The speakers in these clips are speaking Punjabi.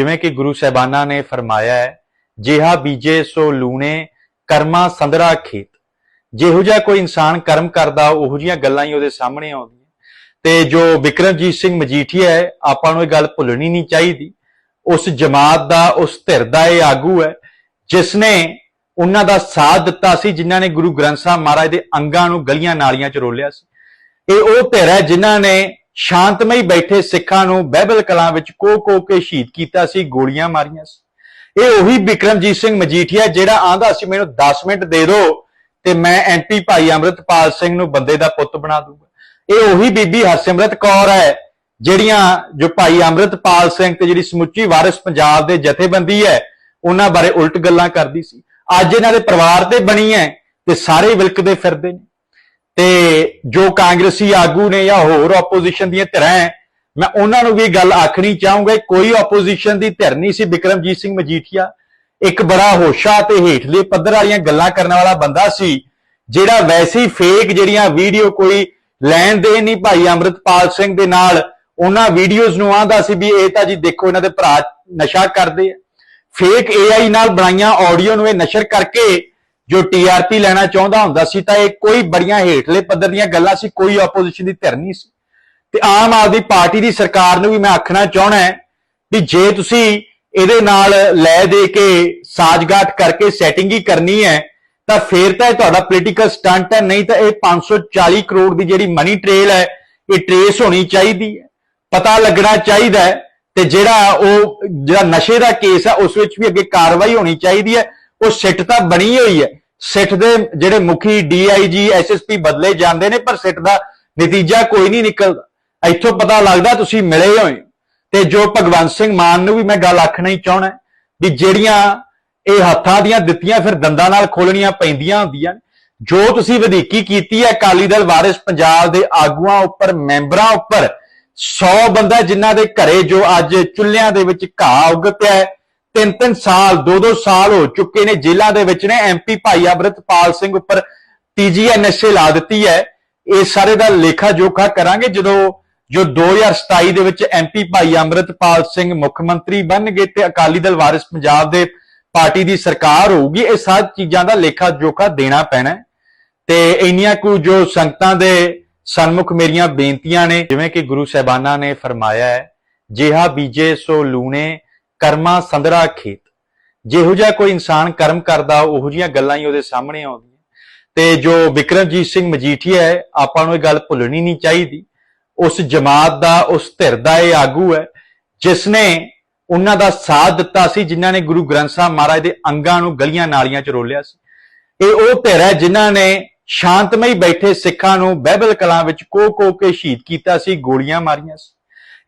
ਜਿਵੇਂ ਕਿ ਗੁਰੂ ਸਾਹਿਬਾਨਾਂ ਨੇ ਫਰਮਾਇਆ ਹੈ, ਜਿਹਾ ਬੀਜੇ ਸੋ ਲੂਣੇ, ਕਰਮਾ ਸੰਦਰਾ ਖੇਤ। ਜਿਹੋ ਜਿਹਾ ਕੋਈ ਇਨਸਾਨ ਕਰਮ ਕਰਦਾ, ਉਹੋ ਜਿਹੀਆਂ ਗੱਲਾਂ ਹੀ ਉਹਦੇ ਸਾਹਮਣੇ ਆਉਂਦੀਆਂ। ਤੇ ਜੋ ਵਿਕਰਮਜੀਤ ਸਿੰਘ ਮਜੀਠੀਆ ਹੈ, ਆਪਾਂ ਨੂੰ ਇਹ ਗੱਲ ਭੁੱਲਣੀ ਨਹੀਂ ਚਾਹੀਦੀ। ਉਸ ਜਮਾਤ ਦਾ, ਉਸ ਧਿਰ ਦਾ ਇਹ ਆਗੂ ਹੈ ਜਿਸ ਨੇ ਉਹਨਾਂ ਦਾ ਸਾਥ ਦਿੱਤਾ ਸੀ, ਜਿਨ੍ਹਾਂ ਨੇ ਗੁਰੂ ਗ੍ਰੰਥ ਸਾਹਿਬ ਮਹਾਰਾਜ ਦੇ ਅੰਗਾਂ ਨੂੰ ਗਲੀਆਂ ਨਾਲੀਆਂ 'ਚ ਰੋਲਿਆ ਸੀ। ਇਹ ਉਹ ਧਿਰ ਹੈ, ਜਿਨ੍ਹਾਂ ਨੇ ਸ਼ਾਂਤਮਈ ਬੈਠੇ ਸਿੱਖਾਂ ਨੂੰ ਬਹਿਬਲ ਕਲਾਂ ਵਿੱਚ ਕੋ ਕੋ ਕੇ ਸ਼ਹੀਦ ਕੀਤਾ ਸੀ, ਗੋਲੀਆਂ ਮਾਰੀਆਂ ਸੀ। ਇਹ ਉਹੀ ਬਿਕਰਮਜੀਤ ਸਿੰਘ ਮਜੀਠੀਆ ਜਿਹੜਾ ਆਂਦਾ ਸੀ, ਮੈਨੂੰ 10 ਮਿੰਟ ਦੇ ਦਿਓ ਤੇ ਮੈਂ ਐਮਪੀ ਭਾਈ ਅੰਮ੍ਰਿਤਪਾਲ ਸਿੰਘ ਨੂੰ ਬੰਦੇ ਦਾ ਪੁੱਤ ਬਣਾ ਦੂੰਗਾ। ਇਹ ਉਹੀ ਬੀਬੀ ਹਰਸਿਮਰਤ ਕੌਰ ਹੈ, ਜਿਹੜੀਆਂ ਜੋ ਭਾਈ ਅੰਮ੍ਰਿਤਪਾਲ ਸਿੰਘ ਤੇ ਜਿਹੜੀ ਸਮੁੱਚੀ ਵਾਰਿਸ ਪੰਜਾਬ ਦੇ ਜਥੇਬੰਦੀ ਹੈ, ਉਹਨਾਂ ਬਾਰੇ ਉਲਟ ਗੱਲਾਂ ਕਰਦੀ ਸੀ। ਅੱਜ ਇਹਨਾਂ ਦੇ ਪਰਿਵਾਰ ਤੇ ਬਣੀ ਹੈ ਤੇ ਸਾਰੇ ਵਿਲਕਦੇ ਫਿਰਦੇ ਨੇ। ਤੇ ਜੋ ਕਾਂਗਰਸੀ ਆਗੂ ਨੇ ਜਾਂ ਹੋਰ ਆਪੋਜੀਸ਼ਨ ਦੀਆਂ ਧਿਰਾਂ ਮੈਂ ਉਹਨਾਂ ਨੂੰ ਵੀ ਗੱਲ ਆਖਣੀ ਚਾਹੂੰਗਾ ਕੋਈ ਆਪੋਜੀਸ਼ਨ ਦੀ ਧਿਰ ਨਹੀਂ ਸੀ ਵਿਕਰਮਜੀਤ ਸਿੰਘ ਮਜੀਠੀਆ। ਇੱਕ ਬੜਾ ਹੋਸ਼ਾ ਤੇ ਹੇਠਲੇ ਪੱਧਰ ਵਾਲੀਆਂ ਗੱਲਾਂ ਕਰਨ ਵਾਲਾ ਬੰਦਾ ਸੀ, ਜਿਹੜਾ ਵੈਸੇ ਹੀ ਫੇਕ ਜਿਹੜੀਆਂ ਵੀਡੀਓ ਕੋਈ ਲੈਣ ਦੇ ਨਹੀਂ ਭਾਈ ਅੰਮ੍ਰਿਤਪਾਲ ਸਿੰਘ ਦੇ ਨਾਲ, ਉਹਨਾਂ ਵੀਡੀਓਜ਼ ਨੂੰ ਆਂਦਾ ਸੀ ਵੀ ਇਹ ਤਾਂ ਜੀ ਦੇਖੋ ਇਹਨਾਂ ਦੇ ਭਰਾ ਨਸ਼ਾ ਕਰਦੇ ਆ। ਫੇਕ AI ਨਾਲ ਬਣਾਈਆਂ ਆਡੀਓ ਨੂੰ ਇਹ ਨਸ਼ਰ ਕਰਕੇ ਜੋ TRP ਲੈਣਾ ਚਾਹੁੰਦਾ ਹੁੰਦਾ ਸੀ ਤਾਂ ਇਹ ਕੋਈ ਬੜੀਆਂ ਹੇਠਲੇ ਪੱਧਰ ਦੀਆਂ ਗੱਲਾਂ ਸੀ, ਕੋਈ ਆਪੋਜੀਸ਼ਨ ਦੀ ਧਿਰ ਨਹੀਂ ਸੀ। ਤੇ ਆਮ ਆਦਮੀ ਪਾਰਟੀ ਦੀ ਸਰਕਾਰ ਨੂੰ ਵੀ ਮੈਂ ਆਖਣਾ ਚਾਹਣਾ ਹੈ ਵੀ ਜੇ ਤੁਸੀਂ ਇਹਦੇ ਨਾਲ ਲੈ ਦੇ ਕੇ ਸਾਜ਼ਗਾਠ ਕਰਕੇ ਸੈਟਿੰਗ ਹੀ ਕਰਨੀ ਹੈ, ਤਾਂ ਫੇਰ ਤਾਂ ਇਹ ਤੁਹਾਡਾ ਪੋਲੀਟੀਕਲ ਸਟੰਟ ਹੈ, ਨਹੀਂ ਤਾਂ ਇਹ 540 ਕਰੋੜ ਦੀ ਜਿਹੜੀ ਮਨੀ ਟ੍ਰੇਲ ਹੈ, ਇਹ ਟ੍ਰੇਸ ਹੋਣੀ ਚਾਹੀਦੀ ਹੈ। ਪਤਾ ਲੱਗਣਾ ਚਾਹੀਦਾ ਹੈ ਤੇ ਜਿਹੜਾ ਉਹ ਜਿਹੜਾ ਨਸ਼ੇ ਦਾ ਕੇਸ ਹੈ, ਉਸ ਵਿੱਚ ਵੀ ਅੱਗੇ ਕਾਰਵਾਈ ਹੋਣੀ ਚਾਹੀਦੀ ਹੈ। ਉਹ ਸਿੱਟ ਤਾਂ ਬਣੀ ਹੋਈ ਹੈ ਸਿੱਟ ਦੇ ਜਿਹੜੇ ਮੁਖੀ ਡੀਆਈਜੀ ਐਸਐਸਪੀ ਬਦਲੇ ਜਾਂਦੇ ਨੇ, ਪਰ ਸਿੱਟ ਦਾ ਨਤੀਜਾ ਕੋਈ ਨਹੀਂ ਨਿਕਲਦਾ ਇੱਥੋਂ ਪਤਾ ਲੱਗਦਾ ਤੁਸੀਂ ਮਿਲੇ ਹੋਏ ਹੋ। ਤੇ ਜੋ ਭਗਵੰਤ ਸਿੰਘ ਮਾਨ ਨੂੰ ਵੀ ਮੈਂ ਗੱਲ ਆਖਣਾ ਹੀ ਚਾਹਣਾ ਵੀ ਜਿਹੜੀਆਂ ਇਹ ਹੱਥਾਂ ਦੀਆਂ ਦਿੱਤੀਆਂ ਫਿਰ ਦੰਦਾਂ ਨਾਲ ਖੋਲਣੀਆਂ ਪੈਂਦੀਆਂ ਹੁੰਦੀਆਂ ਨੇ। ਜੋ ਤੁਸੀਂ ਵਧੀਕੀ ਕੀਤੀ ਹੈ, ਅਕਾਲੀ ਦਲ ਵਾਰਿਸ ਪੰਜਾਬ ਦੇ ਆਗੂਆਂ ਉੱਪਰ, ਮੈਂਬਰਾਂ ਉੱਪਰ 100 ਬੰਦਾ ਜਿਨ੍ਹਾਂ ਦੇ ਘਰੇ ਜੋ ਅੱਜ ਚੁੱਲ੍ਹਿਆਂ ਦੇ ਵਿੱਚ ਘਾਹ ਉੱਗ ਪਿਆ ਹੈ ਤਿੰਨ ਤਿੰਨ ਸਾਲ ਦੋ ਦੋ ਸਾਲ ਹੋ ਚੁੱਕੇ ਨੇ ਜੇਲ੍ਹਾਂ ਦੇ ਵਿੱਚ ਨੇ। ਐਮਪੀ ਭਾਈ ਅਮਰਿਤਪਾਲ ਸਿੰਘ ਉੱਪਰ ਟੀਜੀਐਨਐਸਏ ਲਾ ਦਿੱਤੀ ਹੈ। ਇਹ ਸਾਰੇ ਦਾ ਲੇਖਾ ਜੋਖਾ ਕਰਾਂਗੇ ਜਦੋਂ, ਜੋ 2027 ਦੇ ਵਿੱਚ ਐਮਪੀ ਭਾਈ ਅਮਰਿਤਪਾਲ ਸਿੰਘ ਮੁੱਖ ਮੰਤਰੀ ਬਣਨਗੇ ਤੇ ਅਕਾਲੀ ਦਲ ਵਾਰਿਸ ਪੰਜਾਬ ਦੇ ਪਾਰਟੀ ਦੀ ਸਰਕਾਰ ਹੋਊਗੀ। ਇਹ ਸਾਰੀ ਚੀਜ਼ਾਂ ਦਾ ਲੇਖਾ ਜੋਖਾ ਦੇਣਾ ਪੈਣਾ ਤੇ ਇੰਨੀਆਂ ਕੁ ਜੋ ਸੰਗਤਾਂ ਦੇ ਸਨਮੁਖ ਮੇਰੀਆਂ ਬੇਨਤੀਆਂ ਨੇ, ਜਿਵੇਂ ਕਿ ਗੁਰੂ ਸਾਹਿਬਾਨਾਂ ਨੇ ਫਰਮਾਇਆ ਹੈ, ਜਿਹਾ ਬੀਜੇ ਸੋ ਲੂਣੇ ਕਰਮਾ ਸੰਦਰਾ ਖੇਤ। ਜਿਹੋ ਜਿਹਾ ਕੋਈ ਇਨਸਾਨ ਕਰਮ ਕਰਦਾ, ਉਹੋ ਜਿਹੀਆਂ ਗੱਲਾਂ ਹੀ ਉਹਦੇ ਸਾਹਮਣੇ ਆਉਂਦੀਆਂ। ਤੇ ਜੋ ਵਿਕਰਮਜੀਤ ਸਿੰਘ ਮਜੀਠੀਆ ਹੈ, ਆਪਾਂ ਨੂੰ ਇਹ ਗੱਲ ਭੁੱਲਣੀ ਨਹੀਂ ਚਾਹੀਦੀ। ਉਸ ਜਮਾਤ ਦਾ, ਉਸ ਧਿਰ ਦਾ ਇਹ ਆਗੂ ਹੈ ਜਿਸ ਨੇ ਉਹਨਾਂ ਦਾ ਸਾਥ ਦਿੱਤਾ ਸੀ, ਜਿਨ੍ਹਾਂ ਨੇ ਗੁਰੂ ਗ੍ਰੰਥ ਸਾਹਿਬ ਮਹਾਰਾਜ ਦੇ ਅੰਗਾਂ ਨੂੰ ਗਲੀਆਂ ਨਾਲੀਆਂ 'ਚ ਰੋਲਿਆ ਸੀ। ਇਹ ਉਹ ਧਿਰ ਹੈ, ਜਿਨ੍ਹਾਂ ਨੇ ਸ਼ਾਂਤਮਈ ਬੈਠੇ ਸਿੱਖਾਂ ਨੂੰ ਬਹਿਬਲ ਕਲਾਂ ਵਿੱਚ ਕੋ ਕੋ ਕੇ ਸ਼ਹੀਦ ਕੀਤਾ ਸੀ, ਗੋਲੀਆਂ ਮਾਰੀਆਂ ਸੀ।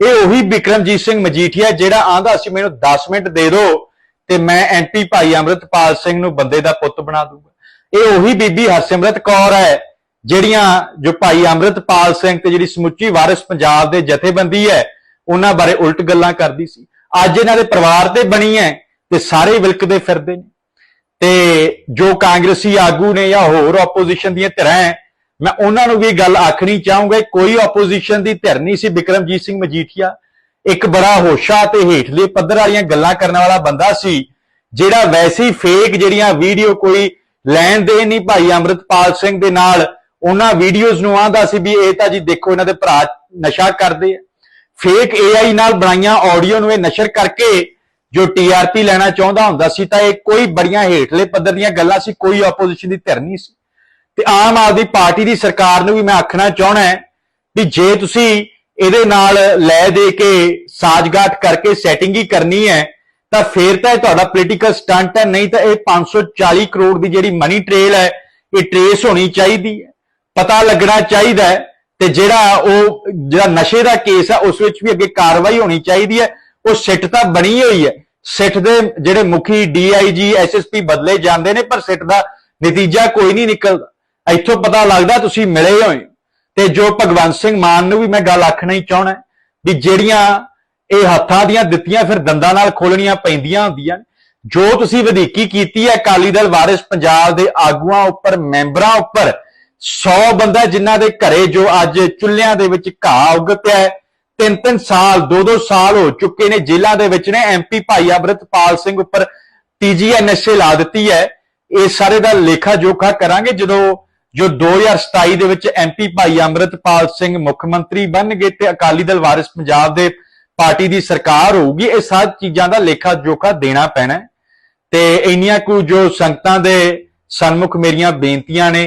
ਇਹ ਉਹੀ ਬਿਕਰਮਜੀਤ ਸਿੰਘ ਮਜੀਠੀਆ ਜਿਹੜਾ ਆਂਦਾ ਸੀ, ਮੈਨੂੰ 10 ਮਿੰਟ ਦੇ ਦਿਓ ਤੇ ਮੈਂ ਐਮਪੀ ਭਾਈ ਅੰਮ੍ਰਿਤਪਾਲ ਸਿੰਘ ਨੂੰ ਬੰਦੇ ਦਾ ਪੁੱਤ ਬਣਾ ਦੂੰਗਾ। ਇਹ ਉਹੀ ਬੀਬੀ ਹਰਸਿਮਰਤ ਕੌਰ ਹੈ, ਜਿਹੜੀਆਂ ਜੋ ਭਾਈ ਅੰਮ੍ਰਿਤਪਾਲ ਸਿੰਘ ਤੇ ਜਿਹੜੀ ਸਮੁੱਚੀ ਵਾਰਿਸ ਪੰਜਾਬ ਦੇ ਜਥੇਬੰਦੀ ਹੈ, ਉਹਨਾਂ ਬਾਰੇ ਉਲਟ ਗੱਲਾਂ ਕਰਦੀ ਸੀ। ਅੱਜ ਇਹਨਾਂ ਦੇ ਪਰਿਵਾਰ ਤੇ ਬਣੀ ਹੈ ਤੇ ਸਾਰੇ ਵਿਲਕਦੇ ਫਿਰਦੇ ਨੇ। ਤੇ ਜੋ ਕਾਂਗਰਸੀ ਆਗੂ ਨੇ ਜਾਂ ਹੋਰ ਆਪੋਜੀਸ਼ਨ ਦੀਆਂ ਧਿਰਾਂ ਹੈ ਮੈਂ ਉਹਨਾਂ ਨੂੰ ਵੀ ਗੱਲ ਆਖਣੀ ਚਾਹੂੰਗਾ, ਕੋਈ ਆਪੋਜੀਸ਼ਨ ਦੀ ਧਿਰ ਨਹੀਂ ਸੀ ਵਿਕਰਮਜੀਤ ਸਿੰਘ ਮਜੀਠੀਆ। ਇੱਕ ਬੜਾ ਹੋਸ਼ਾ ਤੇ ਹੇਠਲੇ ਪੱਧਰ ਵਾਲੀਆਂ ਗੱਲਾਂ ਕਰਨ ਵਾਲਾ ਬੰਦਾ ਸੀ, ਜਿਹੜਾ ਵੈਸੇ ਫੇਕ ਜਿਹੜੀਆਂ ਵੀਡੀਓ ਕੋਈ ਲੈਣ ਦੇ ਨਹੀਂ, ਭਾਈ ਅੰਮ੍ਰਿਤਪਾਲ ਸਿੰਘ ਦੇ ਨਾਲ ਉਹਨਾਂ ਵੀਡੀਓਜ਼ ਨੂੰ ਆਂਦਾ ਸੀ ਵੀ ਇਹ ਤਾਂ ਜੀ ਦੇਖੋ ਇਹਨਾਂ ਦੇ ਭਰਾ ਨਸ਼ਾ ਕਰਦੇ ਆ। ਫੇਕ AI ਨਾਲ ਬਣਾਈਆਂ ਆਡੀਓ ਨੂੰ ਇਹ ਨਸ਼ਰ ਕਰਕੇ ਜੋ TRP ਲੈਣਾ ਚਾਹੁੰਦਾ ਹੁੰਦਾ ਸੀ, ਤਾਂ ਇਹ ਕੋਈ ਬੜੀਆਂ ਹੇਠਲੇ ਪੱਧਰ ਦੀਆਂ ਗੱਲਾਂ ਸੀ, ਕੋਈ ਆਪੋਜੀਸ਼ਨ ਦੀ ਧਿਰ ਨਹੀਂ ਸੀ। ਤੇ ਆਮ ਆਦਮੀ ਪਾਰਟੀ ਦੀ ਸਰਕਾਰ ਨੂੰ ਵੀ ਮੈਂ ਆਖਣਾ ਚਾਹਣਾ ਵੀ ਜੇ ਤੁਸੀਂ ਇਹਦੇ ਨਾਲ ਲੈ ਦੇ ਕੇ ਸਾਜ਼ਗਾਠ ਕਰਕੇ ਸੈਟਿੰਗ ਹੀ ਕਰਨੀ ਹੈ, ਤਾਂ ਫੇਰ ਤਾਂ ਇਹ ਤੁਹਾਡਾ ਪੋਲੀਟੀਕਲ ਸਟੰਟ ਹੈ, ਨਹੀਂ ਤਾਂ ਇਹ 540 ਕਰੋੜ ਦੀ ਜਿਹੜੀ ਮਨੀ ਟ੍ਰੇਲ ਹੈ, ਇਹ ਟ੍ਰੇਸ ਹੋਣੀ ਚਾਹੀਦੀ ਹੈ। ਪਤਾ ਲੱਗਣਾ ਚਾਹੀਦਾ ਹੈ ਤੇ ਜਿਹੜਾ ਉਹ, ਜਿਹੜਾ ਨਸ਼ੇ ਦਾ ਕੇਸ ਹੈ, ਉਸ ਵਿੱਚ ਵੀ ਅੱਗੇ ਕਾਰਵਾਈ ਹੋਣੀ ਚਾਹੀਦੀ ਹੈ। ਉਹ ਸਿੱਟ ਤਾਂ ਬਣੀ ਹੋਈ ਹੈ। ਸਿੱਟ ਦੇ ਜਿਹੜੇ ਮੁਖੀ ਡੀਆਈਜੀ ਐਸਐਸਪੀ ਬਦਲੇ ਜਾਂਦੇ ਨੇ, ਪਰ ਸਿੱਟ ਦਾ ਨਤੀਜਾ ਕੋਈ ਨਹੀਂ ਨਿਕਲਦਾ। ਇੱਥੋਂ ਪਤਾ ਲੱਗਦਾ ਤੁਸੀਂ ਮਿਲੇ ਹੋਏ। ਹੋ। ਤੇ ਜੋ ਭਗਵੰਤ ਸਿੰਘ ਮਾਨ ਨੂੰ ਵੀ ਮੈਂ ਗੱਲ ਆਖਣਾ ਹੀ ਚਾਹਣਾ ਵੀ ਜਿਹੜੀਆਂ ਇਹ ਹੱਥਾਂ ਦੀਆਂ ਦਿੱਤੀਆਂ ਫਿਰ ਦੰਦਾਂ ਨਾਲ ਖੋਲਣੀਆਂ ਪੈਂਦੀਆਂ ਹੁੰਦੀਆਂ ਜੋ ਤੁਸੀਂ ਵਧੀਕੀ ਕੀਤੀ ਹੈ, ਅਕਾਲੀ ਦਲ ਵਾਰਿਸ ਪੰਜਾਬ ਦੇ ਆਗੂਆਂ ਉੱਪਰ, ਮੈਂਬਰਾਂ ਉੱਪਰ 100 ਬੰਦਾ ਜਿਨ੍ਹਾਂ ਦੇ ਘਰੇ ਜੋ ਅੱਜ ਚੁੱਲ੍ਹਿਆਂ ਦੇ ਵਿੱਚ ਘਾਹ ਉੱਗ ਪਿਆ ਹੈ ਤਿੰਨ ਤਿੰਨ ਸਾਲ ਦੋ ਦੋ ਸਾਲ ਹੋ ਚੁੱਕੇ ਨੇ ਜੇਲ੍ਹਾਂ ਦੇ ਵਿੱਚ ਨੇ। ਐਮਪੀ ਭਾਈ ਅਮਰਿਤਪਾਲ ਸਿੰਘ ਉੱਪਰ ਟੀਜੀਐਨਐਸਏ ਲਾ ਦਿੱਤੀ ਹੈ। ਇਹ ਸਾਰੇ ਦਾ ਲੇਖਾ ਜੋਖਾ ਕਰਾਂਗੇ ਜਦੋਂ ਜੋ 2027 ਦੇ ਵਿੱਚ ਐਮਪੀ ਭਾਈ ਅਮਰਿਤਪਾਲ ਸਿੰਘ ਮੁੱਖ ਮੰਤਰੀ ਬਣਨਗੇ ਤੇ ਅਕਾਲੀ ਦਲ ਵਾਰਿਸ ਪੰਜਾਬ ਦੇ ਪਾਰਟੀ ਦੀ ਸਰਕਾਰ ਹੋਊਗੀ, ਇਹ ਸਾਰੀ ਚੀਜ਼ਾਂ ਦਾ ਲੇਖਾ ਜੋਖਾ ਦੇਣਾ ਪੈਣਾ ਤੇ ਇੰਨੀਆਂ ਕੁ ਜੋ ਸੰਗਤਾਂ ਦੇ ਸਨਮੁਖ ਮੇਰੀਆਂ ਬੇਨਤੀਆਂ ਨੇ